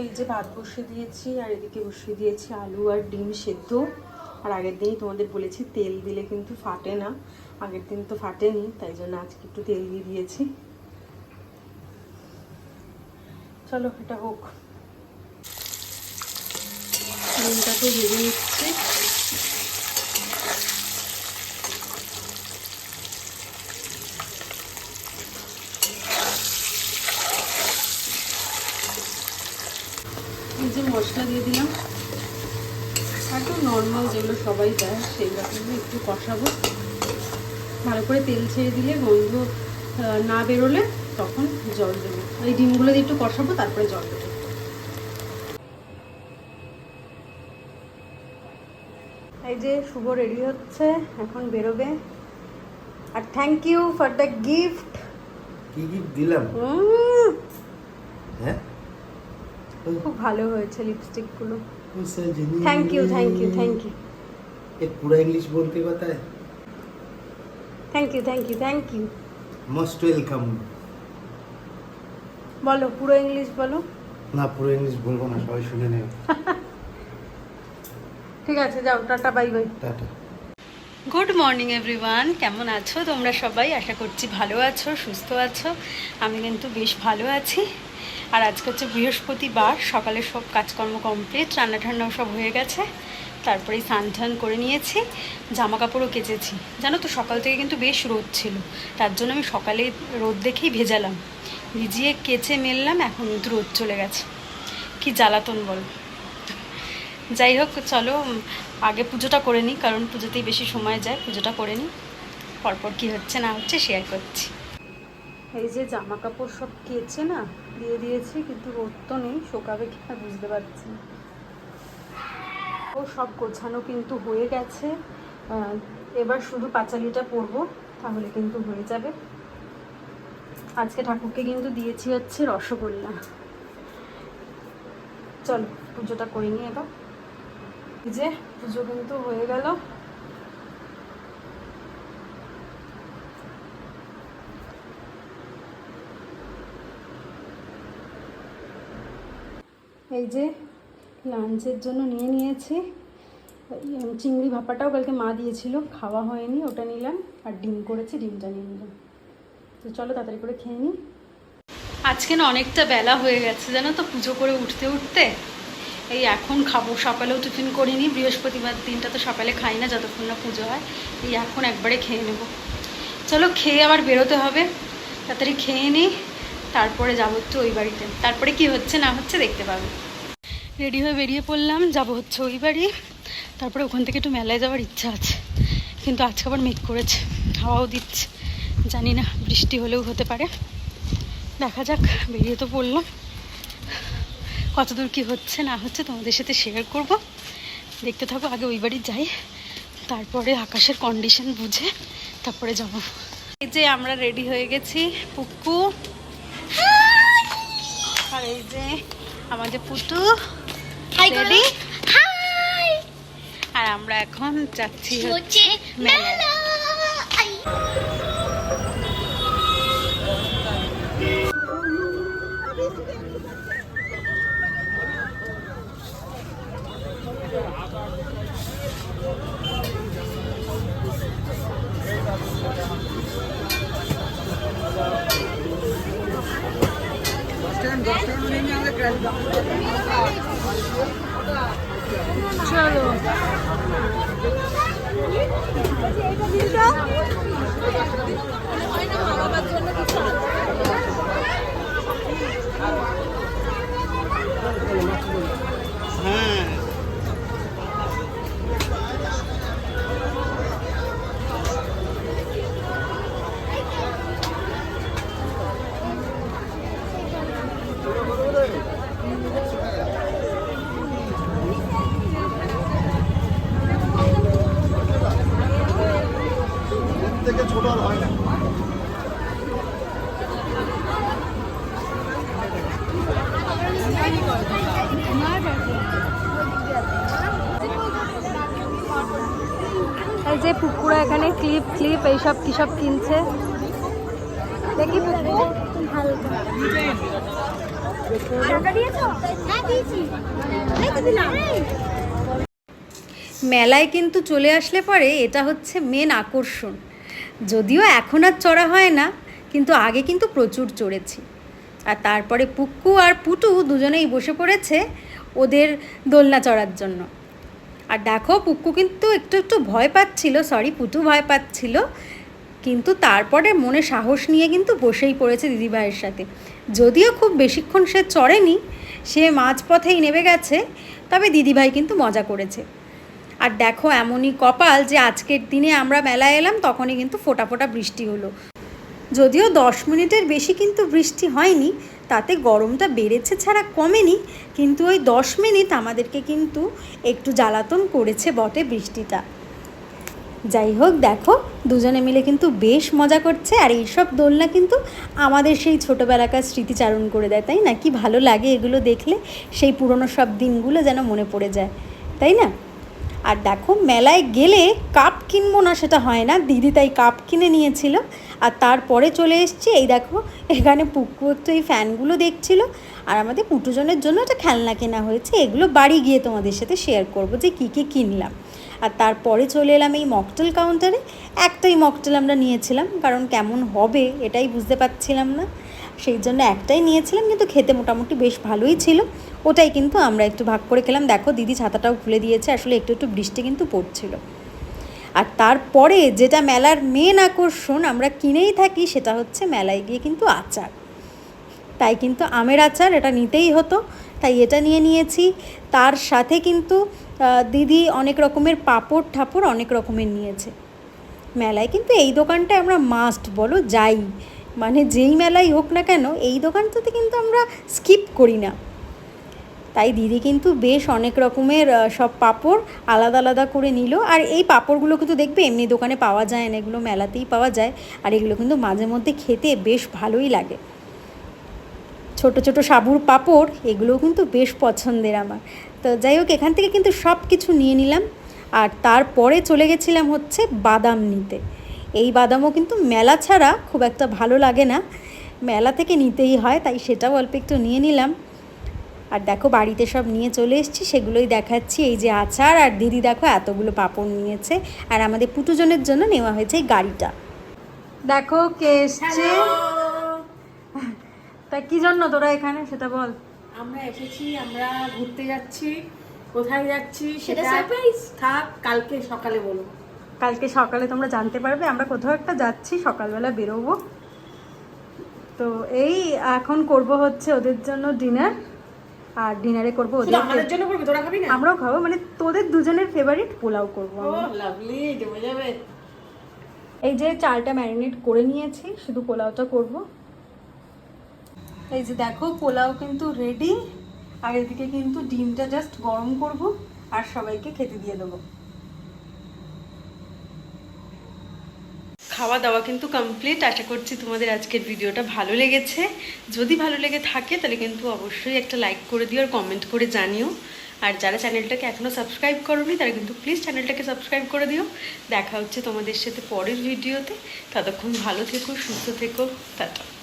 এই যে ভাত বসিয়ে দিয়েছি, আর এদিকে বসিয়ে দিয়েছি আলু আর ডিম সেদ্ধ। আর আগের দিনই তোমাদের বলেছি তেল দিলে কিন্তু ফাটে না, আগের দিন তো ফাটেনি, তাই জন্য আজকে একটু তেল দিয়ে দিয়েছি। চলো, এটা হোক। ডিমটাকে ভেজে নিচ্ছি। মশলা দিয়ে দিলাম। একদম নর্মাল যেগুলো সবাই দেয় সেই রকম একটু কষাবো। ভালো করে তেল ছেড়ে দিলে গন্ধ না বেরোলে তখন জল দেবো। এই ডিমগুলো দিয়ে একটু কষাবো তারপরে জল দেবো। এই যে শুভ রেডি হচ্ছে এখন বেরোবে। আর thank you for the gift কি গিফট দিলাম? হ্যাঁ? খুব ভালো হয়েছে লিপস্টিকগুলো ओ सजनी thank you thank you thank you एक पूरा इंग्लिश बोल के बताए thank you thank you thank you most welcome বলো পুরো ইংলিশ বলো না পুরো ইংলিশ বলবো না সবাই শুনে নেবে ঠিক আছে যাও tata bye bye tata Good morning everyone কেমন আছো? তোমরা সবাই? আশা করছি ভালো আছো, সুস্থ আছো। আমি কিন্তু বেশ ভালো আছি। আর আজকে হচ্ছে বৃহস্পতিবার, সকালে সব কাজকর্ম কমপ্লিট রান্না ঠান্নাও সব হয়ে গেছে। তারপরে স্নান টান করে নিয়েছি জামা কাপড়ও কেচেছি। জানো তো, সকাল থেকে কিন্তু বেশ রোদ ছিল। তার জন্য আমি সকালে রোদ দেখেই ভেজালাম। ভিজিয়ে কেচে মেললাম, এখন কিন্তু রোদ চলে গেছে। কি জ্বালাতন বল। যাই হোক, চলো আগে পুজোটা করে নিই, কারণ পুজোতেই বেশি সময় যায়, পুজোটা করে নিই। পরপর কি হচ্ছে না হচ্ছে শেয়ার করছি। এই যে জামা কাপড় সব কেচে না, দিয়ে দিয়েছি, কিন্তু রোদ তো নেই, শোকাবে কিনা বুঝতে পারছি ও সব গোছানো কিন্তু হয়ে গেছে। এবার শুধু পাঁচালিটা পরবো, তাহলে কিন্তু হয়ে যাবে। আজকে ঠাকুরকে কিন্তু দিয়েছি হচ্ছে রসগোল্লা। চলো, পুজোটা করে নিই এবার। যে পুজো কিন্তু হয়ে গেল। এই যে লাঞ্চের জন্য নিয়ে নিয়েছি। চিংড়ি ভাপাটাও কালকে মা দিয়েছিল, খাওয়া হয়নি, ওটা নিলাম আর ডিম করেছি, ডিমটা নিয়ে নিলাম। তো চলো তাড়াতাড়ি করে খেয়ে নিই। আজকে না অনেকটা বেলা হয়ে গেছে, জানো তো পুজো করে উঠতে উঠতে। এই এখন খাব। সকালেও টিফিন করিনি, বৃহস্পতিবার দিনটা তো সকালে খাই না, যতক্ষণ না পুজো হয়। এই এখন একবারে খেয়ে নেব। চলো খেয়ে আবার বেরোতে হবে। তাড়াতাড়ি খেয়ে নিই তারপরে যাব একটু ওই বাড়িতে। তারপরে কি হচ্ছে না হচ্ছে দেখতে পাবে। রেডি হয়ে বেরিয়ে পড়লাম, যাব হচ্ছে ওই বাড়ি। তারপরে ওখান থেকে একটু মেলায় যাওয়ার ইচ্ছা আছে। কিন্তু আজকে আবার মেঘ করেছে, হাওয়াও দিচ্ছে। জানি না, বৃষ্টি হলেও হতে পারে। দেখা যাক, বেরিয়ে তো পড়লাম। কতদূর কি হচ্ছে না হচ্ছে তোমাদের সাথে শেয়ার করব। দেখতে থাকো আগে ওই বাড়ি যাই তারপরে আকাশের কন্ডিশন বুঝে তারপরে যাব। এই যে আমরা রেডি হয়ে গেছি পুকু। আর এই যে আমাদের পুটু রেডি আর আমরা এখন যাচ্ছি হচ্ছে মেলায়। চলো। থেকে ছোট আর হয় না। এই যে পুকুরা এখানে ক্লিপ ক্লিপ এইসব কি সব কিনছে? দেখি পুকু মেলায় কিন্তু চলে আসলে পরে এটা হচ্ছে মেন আকর্ষণ। যদিও এখন আর চড়া হয় না, কিন্তু আগে কিন্তু প্রচুর চড়েছি। আর তারপরে পুক্কু আর পুটু দুজনেই বসে পড়েছে ওদের দোলনা চড়ার জন্য। আর দেখো পুক্কু কিন্তু একটু একটু ভয় পাচ্ছিল সরি পুটু ভয় পাচ্ছিল, কিন্তু তারপরে মনে সাহস নিয়ে কিন্তু বসেই পড়েছে দিদিভাইয়ের সাথে। যদিও খুব বেশিক্ষণ সে চড়েনি, সে মাঝপথেই নেমে গেছে, তবে দিদিভাই কিন্তু মজা করেছে। আর দেখো এমনই কপাল যে আজকের দিনে আমরা মেলায় এলাম, তখনই কিন্তু ফোটা ফোটা বৃষ্টি হলো। যদিও দশ মিনিটের বেশি কিন্তু বৃষ্টি হয়নি, তাতে গরমটা বেড়েছে ছাড়া কমেনি, কিন্তু ওই দশ মিনিট আমাদেরকে কিন্তু একটু জ্বালাতন করেছে বটে বৃষ্টিটা। যাই হোক, দেখো, দুজনে মিলে কিন্তু বেশ মজা করছে, আর এইসব দোলনা কিন্তু আমাদের সেই ছোটোবেলাকার স্মৃতিচারণ করে দেয়, তাই না? কি ভালো লাগে এগুলো দেখলে, সেই পুরনো সব দিনগুলো যেন মনে পড়ে যায়, তাই না? আর দেখো, মেলায় গেলে কাপ কিনবো না সেটা হয় না। দিদি তাই কাপ কিনে নিয়েছিল। আর তারপরে চলে এসছি, এই দেখো, এখানে পুকু একটু এই ফ্যানগুলো দেখছিল। আর আমাদের পুটুজনের জন্য একটা খেলনা কেনা হয়েছে, এগুলো বাড়ি গিয়ে তোমাদের সাথে শেয়ার করব যে কী কী কিনলাম। আর তারপরে চলে এলাম এই মকটেল কাউন্টারে একটাই মকটেল আমরা নিয়েছিলাম, কারণ কেমন হবে এটাই বুঝতে পারছিলাম না। সেই জন্য একটাই নিয়েছিলাম, কিন্তু খেতে মোটামুটি বেশ ভালোই ছিল। ওটাই কিন্তু আমরা একটু ভাগ করে খেলাম। দেখো দিদি ছাতাটাও খুলে দিয়েছে, আসলে একটু একটু বৃষ্টি কিন্তু পড়ছিল। আর তারপরে যেটা মেলার মেন আকর্ষণ, আমরা কিনেই থাকি, সেটা হচ্ছে মেলায় গিয়ে কিন্তু আচার। তাই কিন্তু আমের আচার এটা নিতেই হতো, তাই এটা নিয়ে নিয়েছি। তার সাথে কিন্তু দিদি অনেক রকমের পাঁপড়, ঠাপড় অনেক রকমের নিয়েছে। মেলায় কিন্তু এই দোকানটা আমরা মাস্ট বলো যাই। মানে যেই মেলাই হোক না কেন, এই দোকানটাতে কিন্তু আমরা স্কিপ করি না। তাই দিদি কিন্তু বেশ অনেক রকমের সব পাঁপড় আলাদা আলাদা করে নিল। আর এই পাঁপড়গুলো কিন্তু দেখবে এমনি দোকানে পাওয়া যায় না, এগুলো মেলাতেই পাওয়া যায়। আর এগুলো কিন্তু মাঝে মধ্যে খেতে বেশ ভালোই লাগে। ছোট ছোট সাবুর পাঁপড়, এগুলোও কিন্তু বেশ পছন্দের আমার। তো যাই হোক, এখান থেকে কিন্তু সব কিছু নিয়ে নিলাম। আর তারপরে চলে গেছিলাম হচ্ছে বাদাম নিতে। এই বাদামও কিন্তু মেলা ছাড়া খুব একটা ভালো লাগে না। মেলা থেকে নিতেই হয় তাই সেটাও অল্প একটু নিয়ে নিলাম। আর দেখো বাড়িতে সব নিয়ে চলে এসেছি সেগুলোই দেখাচ্ছি। এই যে আচার আর দিদি দেখো এতগুলো পাঁপড় নিয়েছে। আর আমাদের পুটুজনের জন্য নেওয়া হয়েছে এই গাড়িটা। দেখো কে এসছে। তা কি জন্য তোরা এখানে সেটা বল। আমরা এসেছি আমরা ঘুরতে যাচ্ছি কোথায় যাচ্ছি সেটা থাক কালকে সকালে বলো। কালকে সকালে তোমরা জানতে পারবে আমরা কোথাও একটা যাচ্ছি সকালবেলা বেরোবো। তো এই এখন করব হচ্ছে ওদের জন্য ডিনার আর ডিনারে করব ওদের আমাদের জন্য করবি তোরা খাবি না? আমরাও খাব মানে তোদের দুজনের ফেভারিট পোলাও করব ও লাভলি জমে যাবে। এই যে চালটা ম্যারিনেট করে নিয়েছি শুধু পোলাওটা করব। এই যে দেখো পোলাও কিন্তু রেডি আর এদিকে কিন্তু ডিমটা জাস্ট গরম করব আর সবাইকে খেতে দিয়ে দেবো। খাওয়া দাওয়া কিন্তু কমপ্লিট আশা করছি তোমাদের আজকের ভিডিওটা ভালো লেগেছে। যদি ভালো লেগে থাকে, তাহলে কিন্তু অবশ্যই একটা লাইক করে দিও আর কমেন্ট করে জানিও। আর যারা চ্যানেলটাকে এখনও সাবস্ক্রাইব করোনি, তারা কিন্তু প্লিজ চ্যানেলটাকে সাবস্ক্রাইব করে দিও। দেখা হচ্ছে তোমাদের সাথে পরের ভিডিওতে। ততক্ষণ ভালো থেকো, সুস্থ থেকো। টাটা।